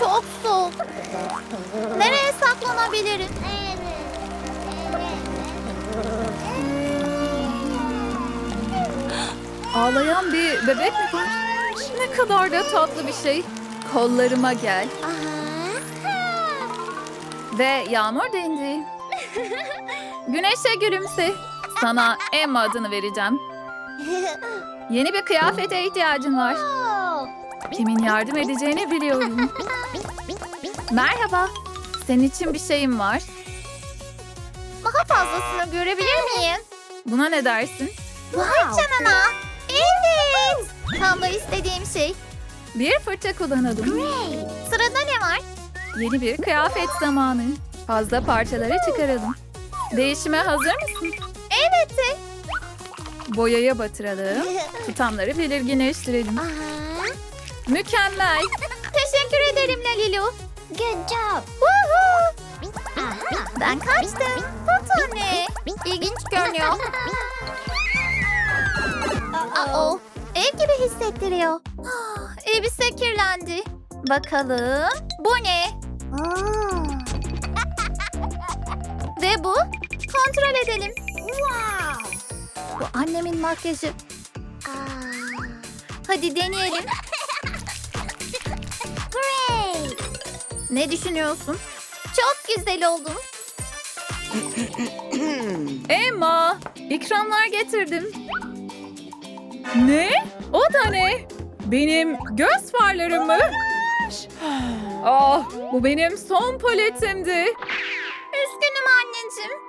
çok soğuk. Nereye saklanabilirim? Ağlayan bir bebek mi var? Ne kadar da tatlı bir şey. Kollarıma gel. Ve yağmur dendi. Güneşe gülümse. Sana Emma adını vereceğim. Yeni bir kıyafete ihtiyacın var. Kimin yardım edeceğini biliyorum. Merhaba. Senin için bir şeyim var. Daha fazlasını görebilir miyim? Buna ne dersin? Vay canına. Evet. Tam da istediğim şey. Bir fırça kullanalım. Sırada ne var? Yeni bir kıyafet zamanı. Fazla parçaları çıkaralım. Değişime hazır mısın? Evet. Boyaya batıralım. Tutamları belirginleştirelim. Mükemmel. Teşekkür ederim Lalilu. Good job. Ben kaçtım. Tut anne. İlginç görünüyor. Aa, ev gibi hissettiriyor. Elbise kirlendi. Bakalım. Bu ne? Ve bu? Kontrol edelim. Wow. Bu annemin makyajı. Hadi deneyelim. Ne düşünüyorsun? Çok güzel oldum. Emma, ikramlar getirdim. Ne? O da ne? Benim göz farlarım mı? Ah, bu benim son paletimdi. Üzgünüm anneciğim.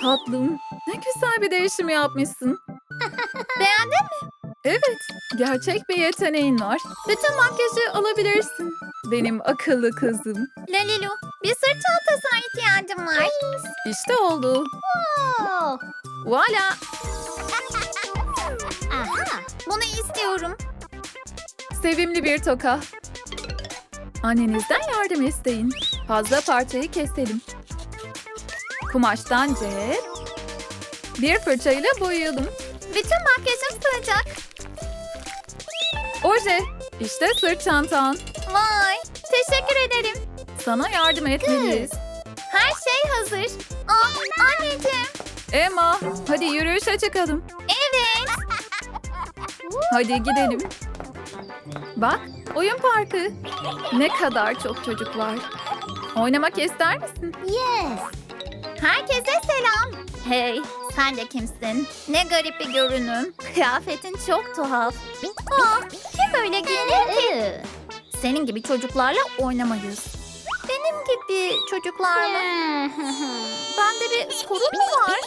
Tatlım, ne güzel bir değişim yapmışsın. Beğendin mi? Evet, gerçek bir yeteneğin var. Bütün makyajı alabilirsin. Benim akıllı kızım. Lalilu, bir sırt çantasına ihtiyacım var. İşte oldu. Oh, Voila. Aha. bunu istiyorum. Sevimli bir toka. Annenizden yardım isteyin. Fazla parçayı keselim. Kumaştan cep. Bir fırçayla boyayalım. Bütün makyajım sığacak. Oje. İşte sırt çantan. Vay, teşekkür ederim. Sana yardım etmeliyiz. Her şey hazır. Aa, anneciğim. Emma, hadi yürüyüşe çıkalım. Evet. Hadi gidelim. Bak, oyun parkı. Ne kadar çok çocuk var. Oynamak ister misin? Yes. Herkese selam. Hey, sen de kimsin? Ne garip bir görünüm. Kıyafetin çok tuhaf. Aa, kim böyle giyinir ki? Senin gibi çocuklarla oynamayız. Benim gibi çocuklar mı? Bende bir sorun mu var?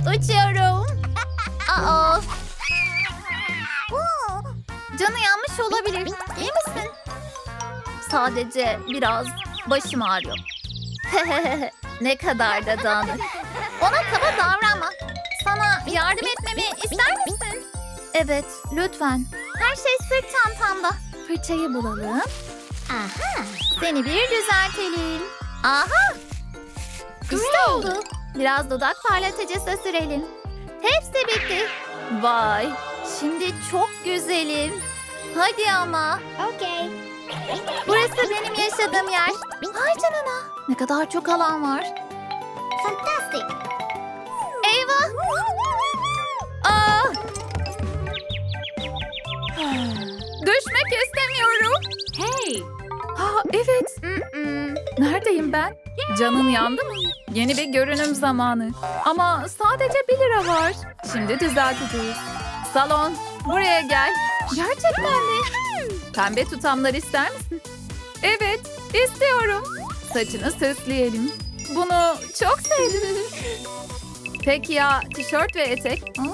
Uçuyorum. Aa. Canı yanmış olabilir. İyi misin? Sadece biraz başım ağrıyor. ne kadar da dağınık. Ona kaba davranma. Sana yardım etmemi ister misin? Evet, lütfen. Her şey sırt çantamda. Fırçayı bulalım. Aha. Seni bir düzeltelim. Aha! İşte oldu. Biraz dudak parlatıcısı sürelim. Hepsi bitti. Vay, şimdi çok güzelim. Hadi ama. Okay. Burası benim yaşadığım yer. Ay canına. Ne kadar çok alan var. Fantastic. Eyvah. Aa, Düşmek istemiyorum. hey. Ha evet. Neredeyim ben? Canın yandı mı? Yeni bir görünüm zamanı. Ama sadece 1 lira var. Şimdi düzelteceğiz. Salon, buraya gel. Gerçekten mi? Pembe tutamlar ister misin? Evet, istiyorum. Saçını süsleyelim. Bunu çok sevdim. Peki ya tişört ve etek? Hı?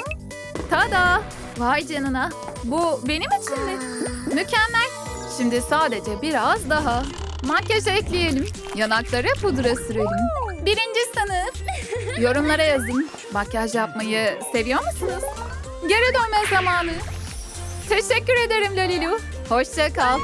Tada! Vay canına. Bu benim için mi? Mükemmel. Şimdi sadece biraz daha. Makyaj ekleyelim. Yanaklara pudra sürelim. Birinci sınıf. Yorumlara yazın. Makyaj yapmayı seviyor musunuz? Geri dönme zamanı. Teşekkür ederim Lalilu. Hoşça kal.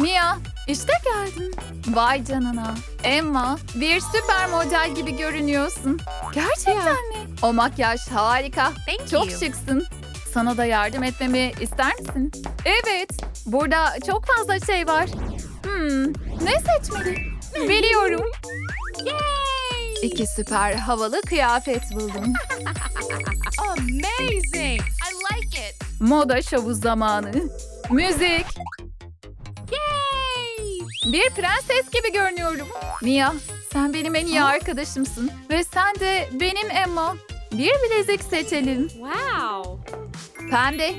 Mia, işte geldin. Vay canına. Emma, bir süper model gibi görünüyorsun. Gerçekten mi? O makyaj harika. Çok şıksın. Sana da yardım etmemi ister misin? Evet. Burada çok fazla şey var. Hmm, ne seçmeli? Biliyorum. İki süper havalı kıyafet buldum. Amazing! I like it! Moda şovu zamanı. Müzik. Bir prenses gibi görünüyorum. Mia, sen benim en iyi arkadaşımsın. Ve sen de benim Emma. Bir bilezik seçelim. Wow! Pembe.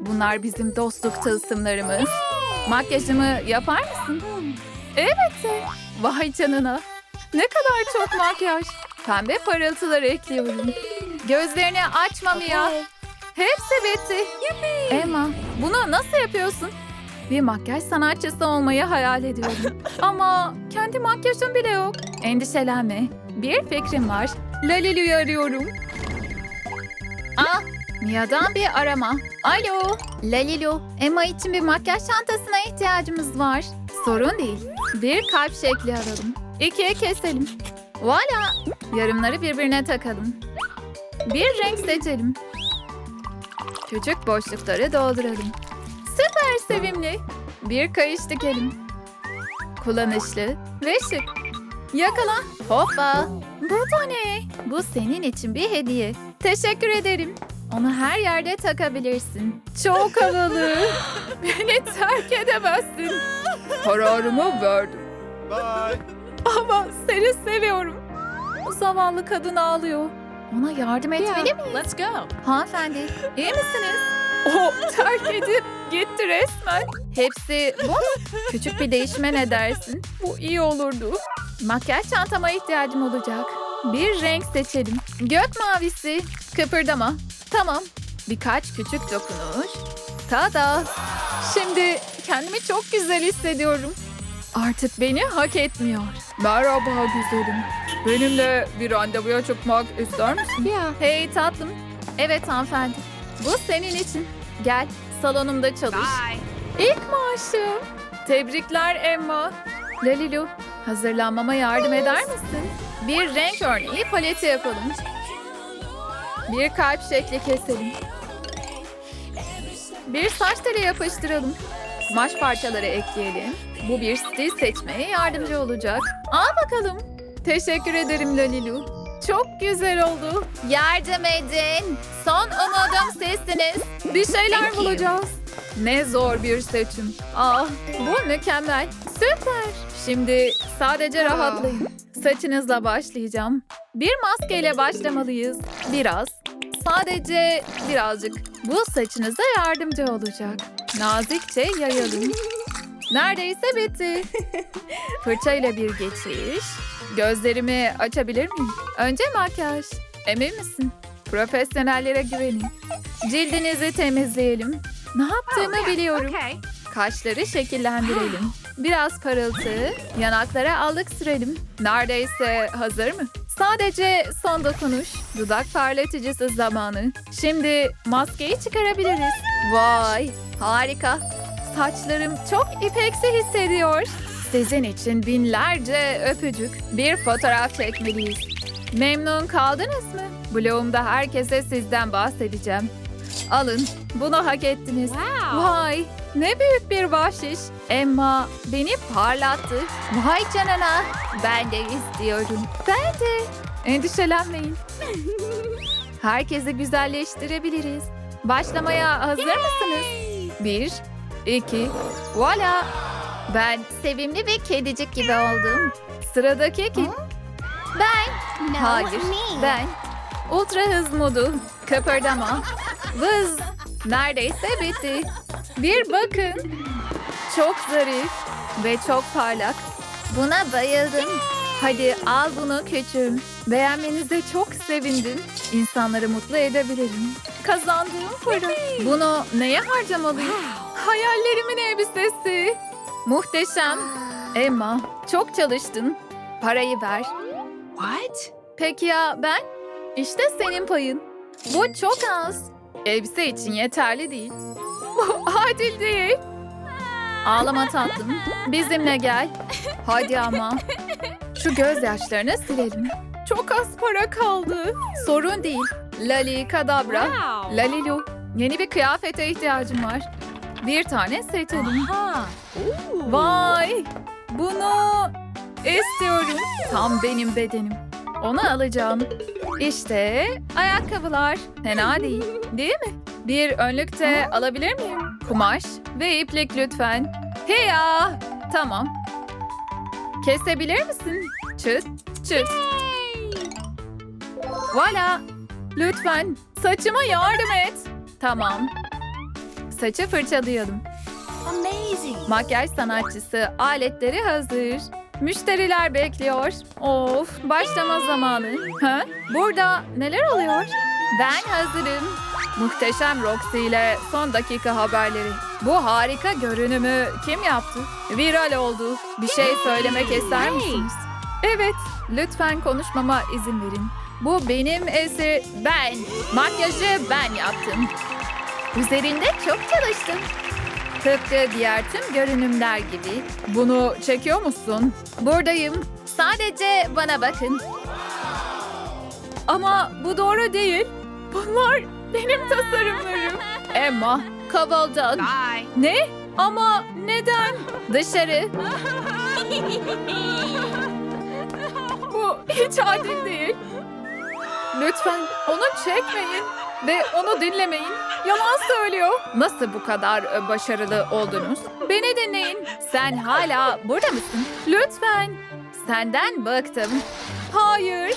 Bunlar bizim dostluk tılsımlarımız. Makyajımı yapar mısın? Evet. Vay canına. Ne kadar çok makyaj. Pembe parıltılar ekliyorum. Gözlerini açma Mia. Hepsi bitti. Emma, bunu nasıl yapıyorsun? Bir makyaj sanatçısı olmayı hayal ediyorum. Ama kendi makyajım bile yok. Endişelenme. Bir fikrim var. Lalilu'yu arıyorum. Ah, Mia'dan bir arama. Alo. Lalilu, Emma için bir makyaj çantasına ihtiyacımız var. Sorun değil. Bir kalp şekli alalım. İkiye keselim. Voila. Yarımları birbirine takalım. Bir renk seçelim. Küçük boşlukları dolduralım. Süper sevimli. Bir kayış dikelim. Kullanışlı ve şık. Yakala. Hoppa. Bu da ne? Bu senin için bir hediye. Teşekkür ederim. Onu her yerde takabilirsin. Çok havalı. Beni terk edemezsin. Kararımı verdim. Bye. Ama seni seviyorum. Zavallı kadın ağlıyor. Ona yardım etmeli miyim? Let's go! Hanımefendi, iyi misiniz? O terk edip gitti resmen. Hepsi bu mu? Küçük bir değişime ne dersin? Bu iyi olurdu. Makyaj çantama ihtiyacım olacak. Bir renk seçelim. Gök mavisi. Kıpırdama. Tamam. Birkaç küçük dokunuş. Tada. Şimdi kendimi çok güzel hissediyorum. Artık beni hak etmiyor. Merhaba güzelim. Benimle bir randevuya çıkmak ister misin? Yeah. Hey tatlım. Evet hanımefendi. Bu senin için. Gel salonumda çalış. Bye! İlk maaşım. Tebrikler Emma. Lalilu hazırlanmama yardım eder misin? Bir renk örneği paleti yapalım. Bir kalp şekli keselim. Bir saç teli yapıştıralım. Kumaş parçaları ekleyelim. Bu bir stil seçmeye yardımcı olacak. Al bakalım. Teşekkür ederim Lalilu. Çok güzel oldu. Yardım edin. Son umudum sizsiniz. Bir şeyler Thank you. bulacağız. Ne zor bir seçim. Ah, bu mükemmel. Süper. Şimdi sadece rahatlayın. Saçınızla başlayacağım. Bir maskeyle başlamalıyız. Biraz. Sadece birazcık. Bu saçınıza yardımcı olacak. Nazikçe yayalım. Neredeyse bitti. Fırçayla bir geçiş. Gözlerimi açabilir miyim? Önce makyaj. Emin misin? Profesyonellere güvenin. Cildinizi temizleyelim. Ne yaptığımı biliyorum. Okay. Kaşları şekillendirelim. Biraz parıltı, yanaklara allık sürelim. Neredeyse hazır mı? Sadece son dokunuş, dudak parlatıcısı zamanı. Şimdi maskeyi çıkarabiliriz. Vay, harika. Saçlarım çok ipeksi hissediyor. Sizin için binlerce öpücük. Bir fotoğraf çekmeliyiz. Memnun kaldınız mı? Blogumda herkese sizden bahsedeceğim. Alın, bunu hak ettiniz. Wow! Vay ne büyük bir bahşiş. Emma beni parlattı. Vay canına. Ben de istiyorum. Ben de. Endişelenmeyin. Herkesi güzelleştirebiliriz. Başlamaya hazır mısınız? Bir, iki, voila. Ben sevimli ve kedicik gibi oldum. Sıradaki kim? Ben. Hayır, ben. Ultra hız modu. Kıpırdama. Vız. Neredeyse bitti. Bir bakın. Çok zarif ve çok parlak. Buna bayıldım. Hadi al bunu küçüğüm. Beğenmenize çok sevindim. İnsanları mutlu edebilirim. Kazandığım para. Bunu neye harcamalıyım? Hayallerimin elbisesi. Muhteşem. Emma, çok çalıştın. Parayı ver. What? Peki ya ben? İşte senin payın. Bu çok az. Elbise için yeterli değil. Bu adil değil. Ağlama tatlım. Bizimle gel. Hadi ama. Şu gözyaşlarını silelim. Çok az para kaldı. Sorun değil. Lali Kadabra. Wow. Lalilu. Yeni bir kıyafete ihtiyacım var. Bir tane seçelim. Vay! Bunu istiyorum. Tam benim bedenim. Onu alacağım. İşte ayakkabılar. Fena değil. Değil mi? Bir önlük de alabilir miyim? Kumaş ve iplik lütfen. Heya! Tamam. Kesebilir misin? Çıt çıt. Voila! Lütfen saçıma yardım et. Tamam. Saçı fırçalayalım. Amazing. Makyaj sanatçısı aletleri hazır. Müşteriler bekliyor. Of, başlama zamanı. Ha? Burada neler oluyor? Ben hazırım. Muhteşem Roxy ile son dakika haberleri. Bu harika görünümü kim yaptı? Viral oldu. Bir şey söylemek ister misiniz? Evet, lütfen konuşmama izin verin. Bu benim eser. Ben. Makyajı ben yaptım. Üzerinde çok çalıştım. Tıpkı diğer tüm görünümler gibi. Bunu çekiyor musun? Buradayım. Sadece bana bakın. Ama bu doğru değil. Bunlar benim tasarımlarım. Emma, kavaldan. Bye. Ne? Ama neden? Dışarı. Bu hiç adil değil. Lütfen onu çekmeyin ve onu dinlemeyin. Yalan söylüyor. Nasıl bu kadar e, başarılı oldunuz? Beni dinleyin. Sen hala burada mısın? Lütfen. Senden bıktım. Hayır.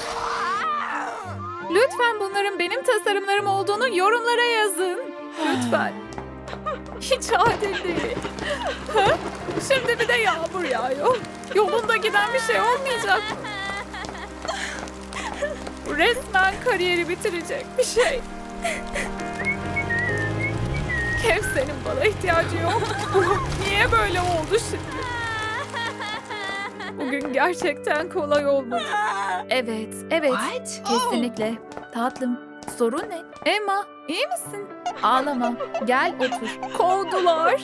Lütfen bunların benim tasarımlarım olduğunu yorumlara yazın. Lütfen. Hiç adil değil. Şimdi bir de yağmur yağıyor. Yolunda giden bir şey olmayacak. Bu Resmen kariyeri bitirecek bir şey. Kimsenin bana ihtiyacı yok. Niye böyle oldu şimdi? Bugün gerçekten kolay olmadı. Evet, evet. What? Kesinlikle. Tatlım, sorun ne? Emma, iyi misin? Ağlama, gel otur. Kovdular.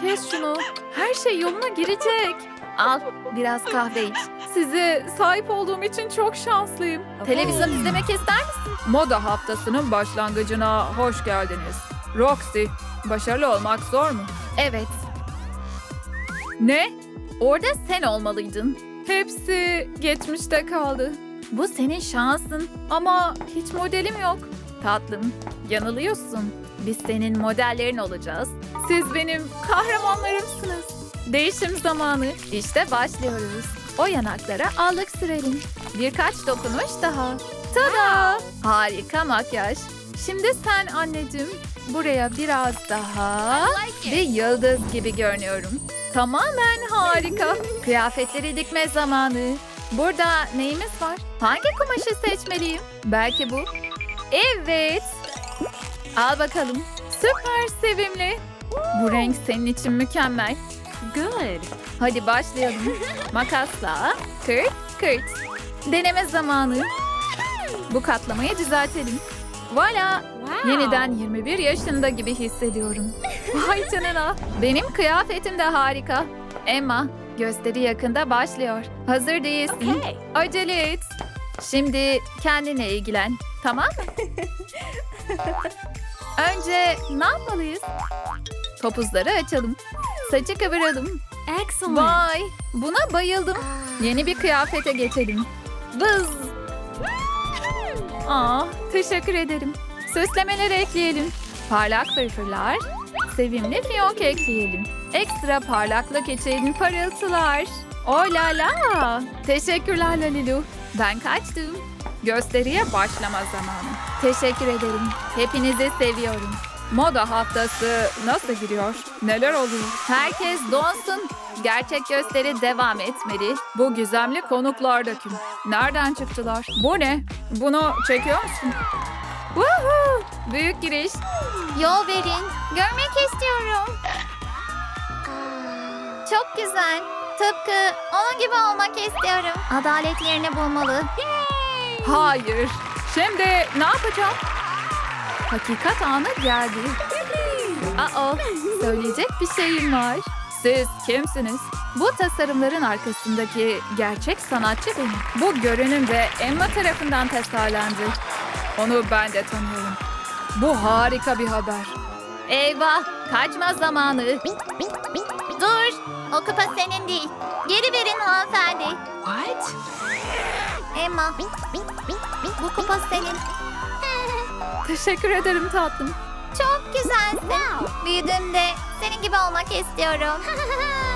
Kes şunu. Her şey yoluna girecek. Al, biraz kahve iç. Size sahip olduğum için çok şanslıyım. Televizyon izlemek ister misin? Moda haftasının başlangıcına hoş geldiniz. Roxy, başarılı olmak zor mu? Evet. Ne? Orada sen olmalıydın. Hepsi geçmişte kaldı. Bu senin şansın ama hiç modelim yok. Tatlım, yanılıyorsun. Biz senin modellerin olacağız. Siz benim kahramanlarımsınız. Değişim zamanı. İşte başlıyoruz. O yanaklara allık sürelim. Birkaç dokunuş daha. Tada! Harika makyaj. Şimdi sen anneciğim. Buraya biraz daha. like Ve yıldız gibi görünüyorum. Tamamen harika. Kıyafetleri dikme zamanı. Burada neyimiz var? Hangi kumaşı seçmeliyim? Belki bu. Evet. Al bakalım. Süper sevimli. Bu renk senin için mükemmel. Good. Hadi başlayalım. Makasla kırt kırt. Deneme zamanı. Bu katlamayı düzeltelim. Voila. Wow. Yeniden 21 yaşında gibi hissediyorum. Vay canına. Benim kıyafetim de harika. Emma, gösteri yakında başlıyor. Hazır değilsin. Okay. Acele et. Şimdi kendine ilgilen. Tamam mı? Önce ne yapmalıyız? Topuzları açalım. Saçı kıvıralım. Excellent. Vay, buna bayıldım. Yeni bir kıyafete geçelim. Vız. Aa, teşekkür ederim. Süslemeler ekleyelim. Parlak fırfırlar, sevimli fiyonk ekleyelim. Ekstra parlaklık için parıltılar. Oh la la. Teşekkürler Lalilu. Ben kaçtım. Gösteriye başlama zamanı. Teşekkür ederim. Hepinizi seviyorum. Moda haftası nasıl gidiyor? Neler oluyor? Herkes donsun. Gerçek gösteri devam etmeli. Bu gizemli konuklar da kim? Nereden çıktılar? Bu ne? Bunu çekiyor musun? Woohoo! Büyük giriş. Yol verin. Görmek istiyorum. Çok güzel. Tıpkı onun gibi olmak istiyorum. Adalet yerini bulmalı. Hayır. Şimdi ne yapacağım? Hakikat anı geldi. Aa, söyleyecek bir şeyim var. Siz kimsiniz? Bu tasarımların arkasındaki gerçek sanatçı benim. Bu görünüm de Emma tarafından tasarlandı. Onu ben de tanıyorum. Bu harika bir haber. Eyvah, kaçma zamanı. Dur. O kupa senin değil. Geri verin hanımefendi. What? Emma. Bu kupa senin. Teşekkür ederim tatlım. Çok güzelsin. Büyüdüğümde senin gibi olmak istiyorum.